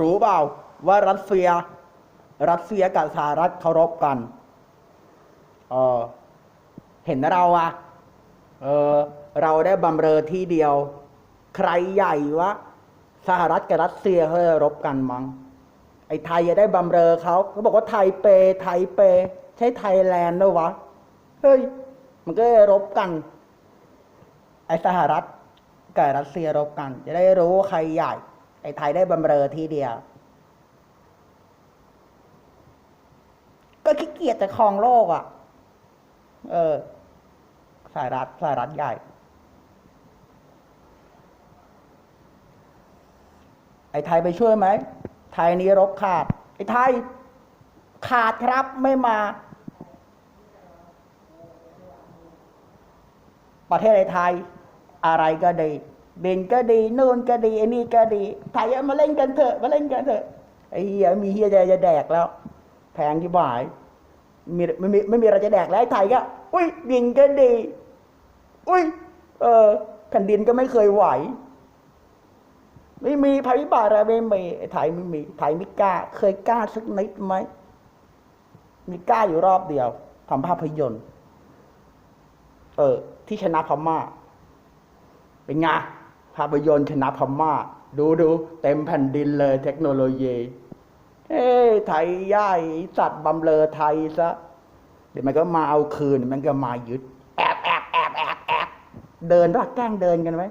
รู้เปล่าว่ารัสเซีย รัสเซียกับสหรัฐเคารพกัน เออเห็นเราอะเออเราได้บำเรอที่เดียว ใครใหญ่วะสหรัฐกับรัสเซียเขาจะรบกันมั้งไอ้ไทยจะได้บำเรอเขาเขาบอกว่าไทยเป ไทยเป ใช่ไทยแลนด์ด้วยวะเฮ้ยมันก็รบกัน ไอ้สหรัฐกับรัสเซียรบกัน จะได้รู้ใครใหญ่ ไอ้ไทยได้บำเรอทีเดียว ก็ขี้เกียจจะครองโลกอะ เออสหรัฐสหรัฐใหญ่ ไอ้ไทยไปช่วยไหม ไทยนี้รบขาด ไอ้ไทยขาดครับไม่มา ประเทศไอ้ไทยอะไรก็ดี บนก็ดีนู่นก็ดีไอ้นี่ก็ดีไทยมาเล่นกันเถอะมาเล่นกันเถอะไอ้เหี้ยมีเหี้ยจะจะแดกแล้ว แพงที่บ่ายมีไม่มีไม่มีอะไรจะแดกแล้วไทยก็อุ้ยบินก็ดี อุ้ยเออแผ่นดินก็ไม่เคยไหว ไม่มีภัยพิบัติอะไรไม่มีไอ้ไทยไม่มีไทยไม่กล้า เคยกล้าสักนิดไหมมีกล้าอยู่รอบเดียวทำภาพยนตร์ เออ ที่ชนะพม่าเป็นไงาพยนตร์ชนะพม่า ดูดูเต็มแผ่นดินเลยเทคโนโลยี เอ้ไทยย่ายสัตว์บำเลอไทยซะ เดี๋ยวมันก็มาเอาคืน มันก็มายึด แอบแอบแอบแอบแอบเดินรักแกล้งเดินกันไหม